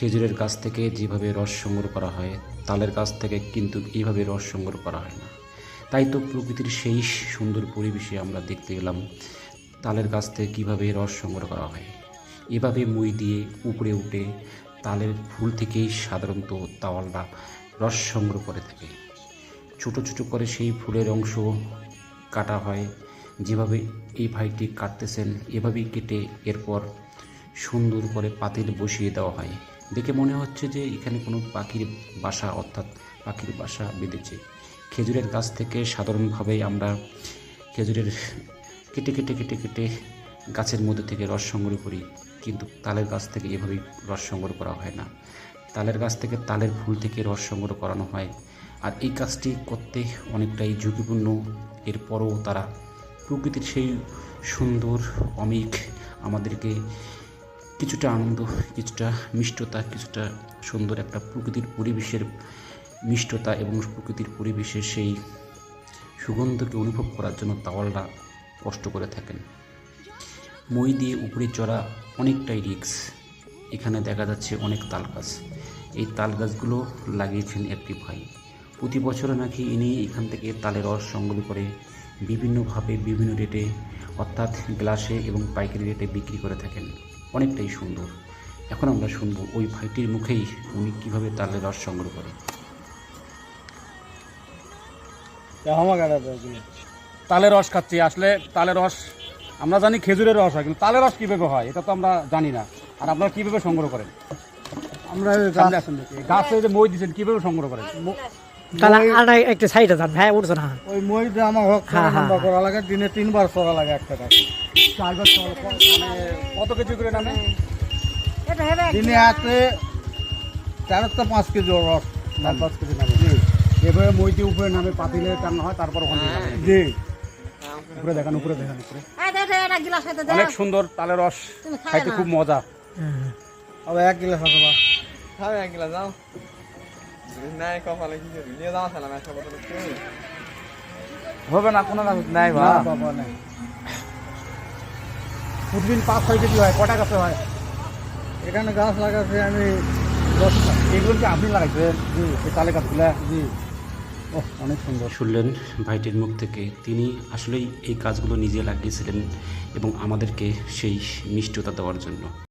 খেজুরের গাছ থেকে যেভাবে রস সংগ্রহ করা হয়, তালের গাছ থেকে কিন্তু এইভাবে রস সংগ্রহ করা হয় না। তাই তো প্রকৃতির সেই সুন্দর পরিবেশে আমরা দেখতে গেলাম তালের গাছ থেকে কীভাবে রস সংগ্রহ করা হয়। এভাবে মই দিয়ে উপরে উঠে তালের ফুল থেকেই সাধারণত তাওয়ালরা রস সংগ্রহ করে থাকে। ছোট ছোট করে সেই ফুলের অংশ কাটা হয়। যেভাবে এই ভাইটি কাটতেছেন, এভাবেই কেটে এরপর সুন্দর করে পাতিল বসিয়ে দেওয়া হয়। দেখে মনে হচ্ছে যে এখানে কোনো পাখির বাসা অর্থাৎ পাখির বাসা বেঁধেছে। খেজুরের গাছ থেকে সাধারণভাবে আমরা খেজুরের কেটে কেটে কেটে কেটে গাছের মধ্যে থেকে রস সংগ্রহ করি। কিন্তু তালের গাছ থেকে এভাবেই রস সংগ্রহ করা হয় না। তালের গাছ থেকে তালের ফুল থেকে রস সংগ্রহ করানো হয়। আর এই কাজটি করতে অনেকটাই ঝুঁকিপূর্ণ। এরপরও তারা প্রকৃতির সেই সুন্দর, অমিক, আমাদেরকে কিছুটা আনন্দ, কিছুটা মিষ্টতা, কিছুটা সুন্দর একটা প্রকৃতির পরিবেশের মিষ্টতা এবং প্রকৃতির পরিবেশের সেই সুগন্ধকে অনুভব করার জন্য তাওয়ালরা কষ্ট করে থাকেন। মই দিয়ে উপরে চড়া অনেকটাই রিক্স। এখানে দেখা যাচ্ছে অনেক তাল গাছ এই তাল গাছগুলো লাগিয়েছেন একটি ভাই। প্রতি বছরে নাকি ইনি এখান থেকে তালের রস সংগ্রহ করে বিভিন্নভাবে, বিভিন্ন রেটে অর্থাৎ গ্লাসে এবং পাইকারি রেটে বিক্রি করে থাকেন। অনেকটাই সুন্দর। এখন আমরা শুনব ওই ভাইটির মুখেই উনি কীভাবে তালের রস সংগ্রহ করে। তালের রস খাচ্ছি আসলে তালের রস আমরা জানি খেজুরের রস হয় কিন্তু তালের রস কীভাবে হয় এটা তো আমরা জানি না। আর আপনারা কীভাবে সংগ্রহ করেন? আমরা গাছে যে মই দিচ্ছেন কীভাবে সংগ্রহ করেন? তাহলে আর একটু সাইডে যান ভাই উঠছো না। ওই মইটা আমার হোক হ্যাঁ, হ্যাঁ, লম্বা করা লাগে দিনে তিনবার সরা লাগে একটা গাছ চারবার মানে কত কেজি করে নামে? দিনে আছে চার তো পাঁচ কেজি রস চার পাঁচ কেজি নামে। এভাবে মই দিয়ে উপরে নামে পাতিলে টানা হয় তারপর ওখানে জি। উপরে দেখান উপরে দেখান। উপরে। অনেক সুন্দর তালের রস খাইতে খুব মজা। আবার এক গিলাস আছে বা খাবে এক গিলাস যাও। নাই কপালে হবে না কোনো গাছ নাই না বাবা নাই প্রতিদিন পাঁচ ছয় কেজি হয় কটা গাছে হয় এখানে গাছ লাগাচ্ছি আমি দশটা এগুলো কি আপনি লাগাইছেন এই তালে গাছগুলা জি অনেক সুন্দর শুনলেন ভাইটির মুখ থেকে। তিনি আসলেই এই কাজগুলো নিজে লাগিয়েছিলেন এবং আমাদেরকে সেই মিষ্টতা দেওয়ার জন্য।